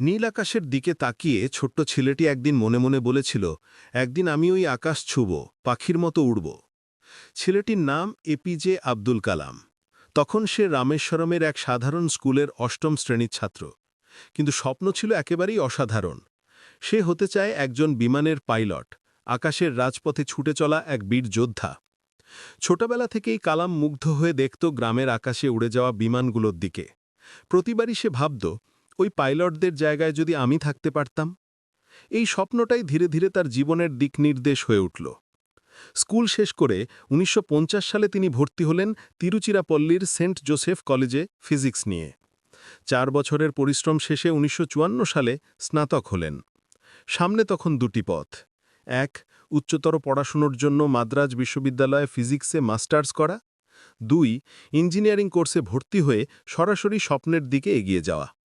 নীল আকাশের দিকে তাকিয়ে ছোট্ট ছেলেটি একদিন মনে মনে বলেছিল, একদিন আমি ওই আকাশ ছুব, পাখির মতো উড়ব। ছেলেটির নাম এপিজে আব্দুল কালাম। তখন সে রামেশ্বরমের এক সাধারণ স্কুলের অষ্টম শ্রেণির ছাত্র। কিন্তু স্বপ্ন ছিল একেবারেই অসাধারণ। সে হতে চায় একজন বিমানের পাইলট, আকাশের রাজপথে ছুটে চলা এক বীর যোদ্ধা। ছোটবেলা থেকেই কালাম মুগ্ধ হয়ে দেখত গ্রামের আকাশে উড়ে যাওয়া বিমানগুলোর দিকে। প্রতিবারই সে ভাবত ওই পাইলটদের জায়গায় যদি আমি থাকতে পারতাম? এই স্বপ্নটাই ধীরে ধীরে তার জীবনের দিক নির্দেশ হয়ে উঠল। স্কুল শেষ করে উনিশশো পঞ্চাশ সালে তিনি ভর্তি হলেন তিরুচিরাপল্লীর সেন্ট জোসেফ কলেজে ফিজিক্স নিয়ে। চার বছরের পরিশ্রম শেষে উনিশশো চুয়ান্ন সালে স্নাতক হলেন। সামনে তখন দুটি পথ। এক, উচ্চতর পড়াশুনোর জন্য মাদ্রাজ বিশ্ববিদ্যালয়ে ফিজিক্সে মাস্টার্স করা। দুই, ইঞ্জিনিয়ারিং কোর্সে ভর্তি হয়ে সরাসরি স্বপ্নের দিকে এগিয়ে যাওয়া।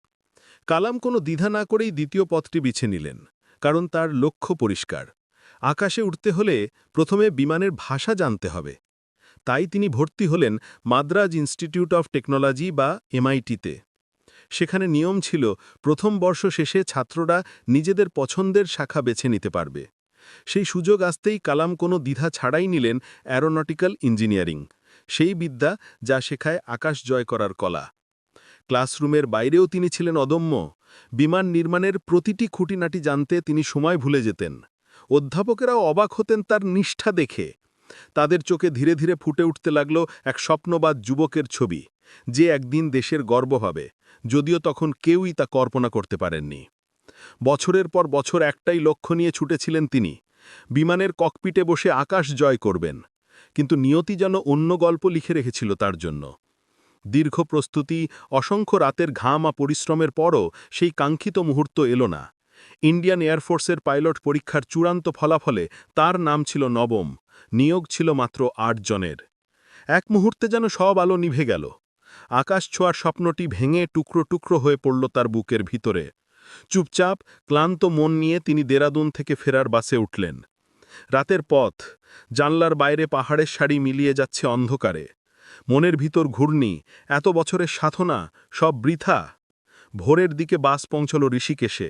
কালাম কোনো দ্বিধা না করেই দ্বিতীয় পথটি বেছে নিলেন, কারণ তার লক্ষ্য পরিষ্কার। আকাশে উঠতে হলে প্রথমে বিমানের ভাষা জানতে হবে। তাই তিনি ভর্তি হলেন মাদ্রাজ ইনস্টিটিউট অফ টেকনোলজি বা এমআইটিতে। সেখানে নিয়ম ছিল, প্রথম বর্ষ শেষে ছাত্ররা নিজেদের পছন্দের শাখা বেছে নিতে পারবে। সেই সুযোগ আসতেই কালাম কোনো দ্বিধা ছাড়াই নিলেন অ্যারোনটিক্যাল ইঞ্জিনিয়ারিং, সেই বিদ্যা যা শেখায় আকাশ জয় করার কলা। ক্লাসরুমের বাইরেও তিনি ছিলেন অদম্য। বিমান নির্মাণের প্রতিটি খুঁটিনাটি জানতে তিনি সময় ভুলে যেতেন। অধ্যাপকেরাও অবাক হতেন তার নিষ্ঠা দেখে। তাদের চোখে ধীরে ধীরে ফুটে উঠতে লাগল এক স্বপ্নবাদ যুবকের ছবি, যে একদিন দেশের গর্ব হবে, যদিও তখন কেউই তা কল্পনা করতে পারেননি। বছরের পর বছর একটাই লক্ষ্য নিয়ে ছুটেছিলেন তিনি, বিমানের ককপিটে বসে আকাশ জয় করবেন। কিন্তু নিয়তি যেন অন্য গল্প লিখে রেখেছিল তার জন্য। দীর্ঘ প্রস্তুতি, অসংখ্য রাতের ঘাম আর পরিশ্রমের পরও সেই কাঙ্ক্ষিত মুহূর্ত এলো না। ইন্ডিয়ান এয়ারফোর্সের পাইলট পরীক্ষার চূড়ান্ত ফলাফলে তার নাম ছিল নবম, নিয়োগ ছিল মাত্র আট জনের। এক মুহূর্তে যেন সব আলো নিভে গেল। আকাশ ছোঁয়ার স্বপ্নটি ভেঙে টুকরো টুকরো হয়ে পড়ল তার বুকের ভিতরে। চুপচাপ, ক্লান্ত মন নিয়ে তিনি দেরাদুন থেকে ফেরার বাসে উঠলেন। রাতের পথ, জানলার বাইরে পাহাড়ের শাড়ি মিলিয়ে যাচ্ছে অন্ধকারে। মনের ভিতর ঘূর্ণি, এত বছরের সাধনা, সব বৃথা। ভোরের দিকে বাস পৌঁছল ঋষিকেশে।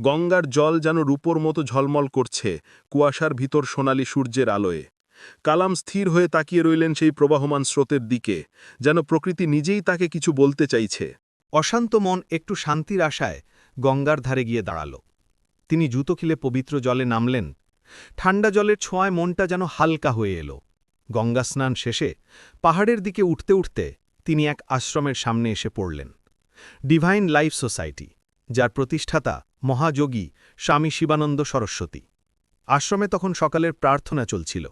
গঙ্গার জল যেন রূপোর মতো ঝলমল করছে কুয়াশার ভিতর সোনালি সূর্যের আলোয়। কালাম স্থির হয়ে তাকিয়ে রইলেন সেই প্রবাহমান স্রোতের দিকে, যেন প্রকৃতি নিজেই তাকে কিছু বলতে চাইছে। অশান্ত মন একটু শান্তির আশায় গঙ্গার ধারে গিয়ে দাঁড়াল। তিনি জুতো খিলে পবিত্র জলে নামলেন। ঠান্ডা জলের ছোঁয়ায় মনটা যেন হালকা হয়ে এলো। গঙ্গা স্নান শেষে পাহাড়ের দিকে উঠতে উঠতে তিনি এক আশ্রমের সামনে এসে পড়লেন। ডিভাইন লাইফ সোসাইটি, যার প্রতিষ্ঠাতা মহাযোগী স্বামী শিবানন্দ সরস্বতী। আশ্রমে তখন সকালের প্রার্থনা চলছিল।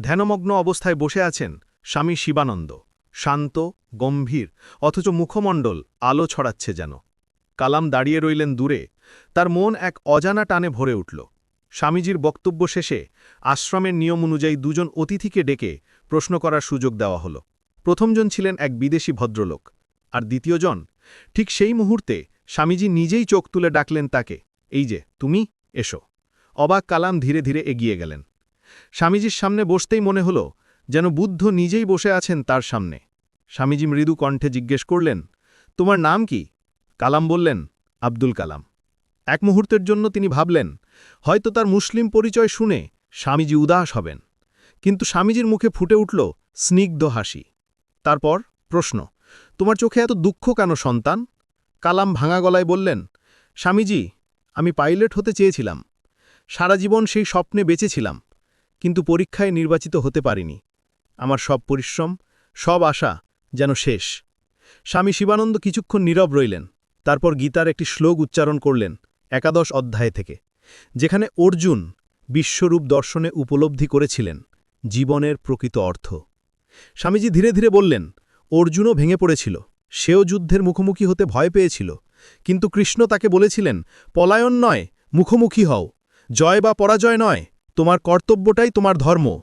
ধ্যানমগ্ন অবস্থায় বসে আছেন স্বামী শিবানন্দ। শান্ত, গম্ভীর, অথচ মুখমণ্ডল আলো ছড়াচ্ছে যেন। কালাম দাঁড়িয়ে রইলেন দূরে, তার মন এক অজানা টানে ভরে উঠল। স্বামীজির বক্তব্য শেষে আশ্রমের নিয়ম অনুযায়ী দুজন অতিথিকে ডেকে প্রশ্ন করার সুযোগ দেওয়া হল। প্রথমজন ছিলেন এক বিদেশি ভদ্রলোক, আর দ্বিতীয়জন ঠিক সেই মুহূর্তে স্বামীজি নিজেই চোখ তুলে ডাকলেন তাকে, এই যে, তুমি? এসো। অবাক কালাম ধীরে ধীরে এগিয়ে গেলেন। স্বামীজির সামনে বসতেই মনে হল যেন বুদ্ধ নিজেই বসে আছেন তার সামনে। স্বামীজি মৃদু কণ্ঠে জিজ্ঞেস করলেন, তোমার নাম কি? কালাম বললেন, আব্দুল কালাম। এক মুহূর্তের জন্য তিনি ভাবলেন হয়তো তার মুসলিম পরিচয় শুনে স্বামীজি উদাস হবেন। কিন্তু স্বামীজির মুখে ফুটে উঠল স্নিগ্ধ হাসি। তারপর প্রশ্ন, তোমার চোখে এত দুঃখ কেন সন্তান? কালাম ভাঙা গলায় বললেন, স্বামীজি, আমি পাইলট হতে চেয়েছিলাম। সারা জীবন সেই স্বপ্নে বেঁচেছিলাম, কিন্তু পরীক্ষায় নির্বাচিত হতে পারিনি। আমার সব পরিশ্রম, সব আশা যেন শেষ। স্বামী শিবানন্দ কিছুক্ষণ নীরব রইলেন, তারপর গীতার একটি শ্লোক উচ্চারণ করলেন একাদশ অধ্যায় থেকে। যেখানে অর্জুন বিশ্বরূপ দর্শনে উপলব্ধি করেছিলেন জীবনের প্রকৃত অর্থ। স্বামীজি ধীরে ধীরে বললেন, অর্জুনও ভেঙে পড়েছিল। সেও যুদ্ধের মুখোমুখি হতে ভয় পেয়েছিল। কিন্তু কৃষ্ণ তাকে বলেছিলেন, পলায়ন নয়, মুখোমুখি হও। জয় বা পরাজয় নয়, তোমার কর্তব্যটাই তোমার ধর্ম।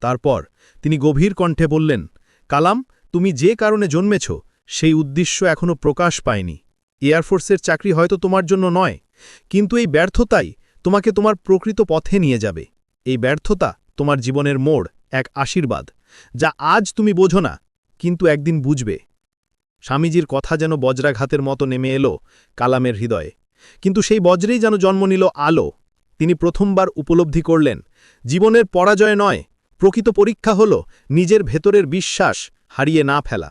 তারপর তিনি গভীর কণ্ঠে বললেন, কালাম, তুমি যে কারণে জন্মেছ, সেই উদ্দেশ্য এখনও প্রকাশ পায়নি। এয়ারফোর্সের চাকরি হয়তো তোমার জন্য নয় কিন্তু এই ব্যর্থতাই তোমাকে তোমার প্রকৃত পথে নিয়ে যাবে। এই ব্যর্থতা তোমার জীবনের মোড়, এক আশীর্বাদ, যা আজ তুমি বোঝো না, কিন্তু একদিন বুঝবে। স্বামীজির কথা যেন বজ্রাঘাতের মতো নেমে এলো কালামের হৃদয়ে। কিন্তু সেই বজ্রেই যেন জন্ম নিল আলো। তিনি প্রথমবার উপলব্ধি করলেন, জীবনের পরাজয় নয়, প্রকৃত পরীক্ষা হল নিজের ভেতরের বিশ্বাস হারিয়ে না ফেলা।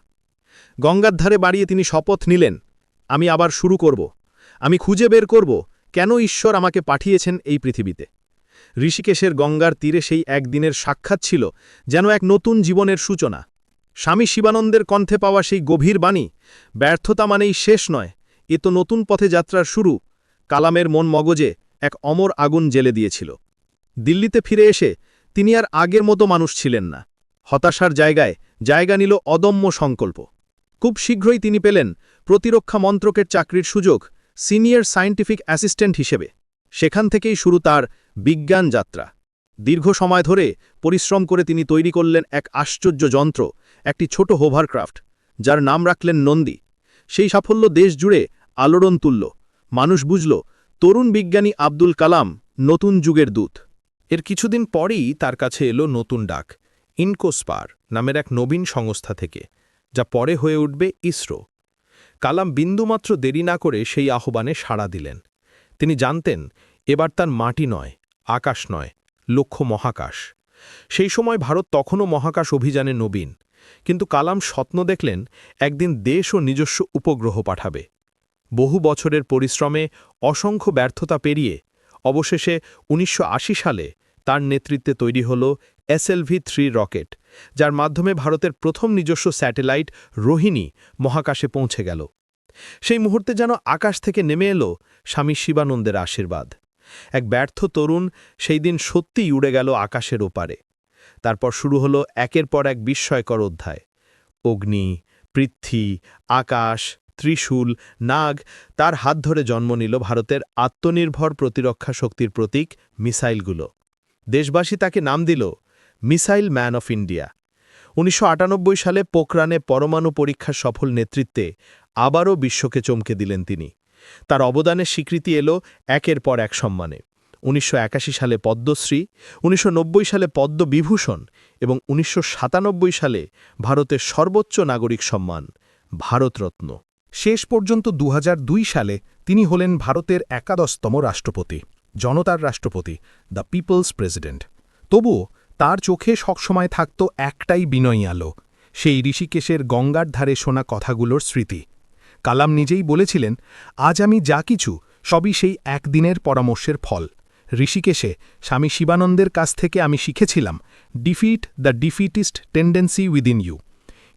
গঙ্গার ধারে বাড়িয়ে তিনি শপথ নিলেন, আমি আবার শুরু করব। আমি খুঁজে বের করব কেন ঈশ্বর আমাকে পাঠিয়েছেন এই পৃথিবীতে। ঋষিকেশের গঙ্গার তীরে সেই একদিনের সাক্ষাৎ ছিল যেন এক নতুন জীবনের সূচনা। স্বামী শিবানন্দের কণ্ঠে পাওয়া সেই গভীর বাণী, ব্যর্থতা মানেই শেষ নয়, এ তো নতুন পথে যাত্রার শুরু, কালামের মন মগজে এক অমর আগুন জেলে দিয়েছিল। দিল্লিতে ফিরে এসে তিনি আর আগের মতো মানুষ ছিলেন না। হতাশার জায়গায় জায়গা নিল অদম্য সংকল্প। খুব শীঘ্রই তিনি পেলেন প্রতিরক্ষা মন্ত্রকের চাকরির সুযোগ সিনিয়র সায়েন্টিফিক অ্যাসিস্ট্যান্ট হিসেবে। সেখান থেকেই শুরু তার বিজ্ঞান যাত্রা। দীর্ঘ সময় ধরে পরিশ্রম করে তিনি তৈরি করলেন এক আশ্চর্য যন্ত্র, একটি ছোট হোভারক্রাফট, যার নাম রাখলেন নন্দী। সেই সাফল্য দেশ জুড়ে আলোড়ন তুলল। মানুষ বুঝল, তরুণ বিজ্ঞানী আব্দুল কালাম নতুন যুগের দূত। এর কিছুদিন পরেই তার কাছে এলো নতুন ডাক, ইনকোস্পার নামের এক নবীন সংস্থা থেকে, যা পরে হয়ে উঠবে ইসরো। কালাম বিন্দুমাত্র দেরি না করে সেই আহ্বানে সাড়া দিলেন। তিনি জানতেন, এবার তার মাটি নয়, আকাশ নয় লক্ষ্য মহাকাশ। সেই সময় ভারত তখনও মহাকাশ অভিযানে নবীন। কিন্তু কালাম স্বপ্ন দেখলেন, একদিন দেশ ও নিজস্ব উপগ্রহ পাঠাবে। বহু বছরের পরিশ্রমে অসংখ্য ব্যর্থতা পেরিয়ে, অবশেষে উনিশশো আশি সালে তার নেতৃত্বে তৈরি হল এসএলভি থ্রি রকেট যার মাধ্যমে ভারতের প্রথম নিজস্ব স্যাটেলাইট রোহিণী মহাকাশে পৌঁছে গেল। সেই মুহূর্তে যেন আকাশ থেকে নেমে এলো স্বামী শিবানন্দের আশীর্বাদ। এক ব্যর্থ তরুণ সেই দিন সত্যিই উড়ে গেল আকাশের ওপারে। তারপর শুরু হলো একের পর এক বিস্ময়কর অধ্যায়। অগ্নি, পৃথ্বী, আকাশ, ত্রিশূল, নাগ, তার হাত ধরে জন্ম নিল ভারতের আত্মনির্ভর প্রতিরক্ষা শক্তির প্রতীক মিসাইলগুলো। দেশবাসী তাকে নাম দিল মিসাইল ম্যান অফ ইন্ডিয়া। উনিশশো আটানব্বই সালে পোখরানে পরমাণু পরীক্ষার সফল নেতৃত্বে আবারও বিশ্বকে চমকে দিলেন তিনি। তার অবদানের স্বীকৃতি এলো একের পর এক সম্মানে। উনিশশো একাশি সালে পদ্মশ্রী, উনিশশো নব্বই সালে পদ্মবিভূষণ এবং উনিশশো সাতানব্বই সালে ভারতের সর্বোচ্চ নাগরিক সম্মান, ভারতরত্ন। শেষ পর্যন্ত দু হাজার দুই সালে তিনি হলেন ভারতের একাদশতম রাষ্ট্রপতি, জনতার রাষ্ট্রপতি, দ্য পিপলস প্রেসিডেন্ট। তবুও তার চোখে সবসময় থাকত একটাই বিনয়ী আলো, সেই ঋষিকেশের গঙ্গার ধারে শোনা কথাগুলোর স্মৃতি। কালাম নিজেই বলেছিলেন, আজ আমি যা কিছু, সবই সেই একদিনের পরামর্শের ফল। ঋষিকেশে স্বামী শিবানন্দের কাছ থেকে আমি শিখেছিলাম, defeat the defeatist tendency within you.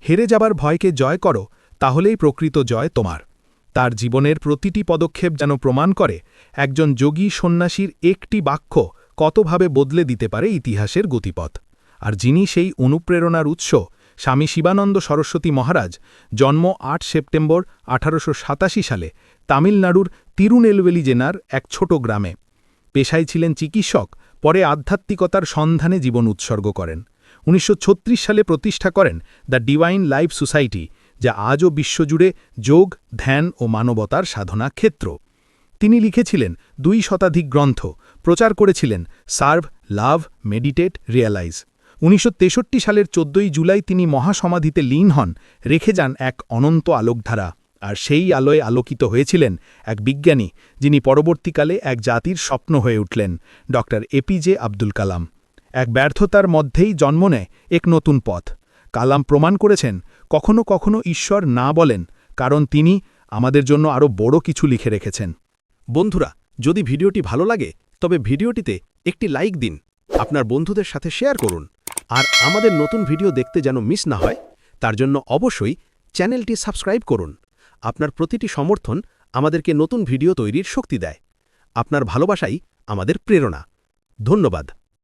হেরে যাবার ভয়কে জয় করো, তাহলেই প্রকৃত জয় তোমার। তার জীবনের প্রতিটি পদক্ষেপ যেন প্রমাণ করে, একজন যোগী সন্ন্যাসীর একটি বাক্য কতভাবে বদলে দিতে পারে ইতিহাসের গতিপথ। আর যিনি সেই অনুপ্রেরণার উৎস, স্বামী শিবানন্দ সরস্বতী মহারাজ, জন্ম আট সেপ্টেম্বর আঠারোশো সাতাশি সালে তামিলনাড়ুর তিরুনেলওয়েলি জেনার এক ছোট গ্রামে। পেশায় ছিলেন চিকিৎসক, পরে আধ্যাত্মিকতার সন্ধানে জীবন উৎসর্গ করেন। উনিশশো ছত্রিশ সালে প্রতিষ্ঠা করেন দ্য ডিভাইন লাইফ সোসাইটি, যা আজও বিশ্বজুড়ে যোগ, ধ্যান ও মানবতার সাধনা ক্ষেত্র। তিনি লিখেছিলেন দুই শতাধিক গ্রন্থ, প্রচার করেছিলেন সার্ভ, লাভ, মেডিটেট, রিয়ালাইজ। উনিশশো তেষট্টি সালের চোদ্দই জুলাই তিনি মহাসমাধিতে লীন হন, রেখে যান এক অনন্ত আলোকধারা। আর সেই আলোয় আলোকিত হয়েছিলেন এক বিজ্ঞানী, যিনি পরবর্তীকালে এক জাতির স্বপ্ন হয়ে উঠলেন ড এপিজে আব্দুল কালাম। এক ব্যর্থতার মধ্যেই জন্ম নেয় এক নতুন পথ। কালাম প্রমাণ করেছেন, কখনো কখনো ঈশ্বর না বলেন, কারণ তিনি আমাদের জন্য আরও বড় কিছু লিখে রেখেছেন। বন্ধুরা, যদি ভিডিওটি ভালো লাগে, তবে ভিডিওটিতে একটি লাইক দিন। আপনার বন্ধুদের সাথে শেয়ার করুন। আর আমাদের নতুন ভিডিও দেখতে যেন মিস না হয়, তার জন্য অবশ্যই চ্যানেলটি সাবস্ক্রাইব করুন। আপনার প্রতিটি সমর্থন আমাদেরকে নতুন ভিডিও তৈরির শক্তি দেয়। আপনার ভালোবাসাই আমাদের প্রেরণা। ধন্যবাদ।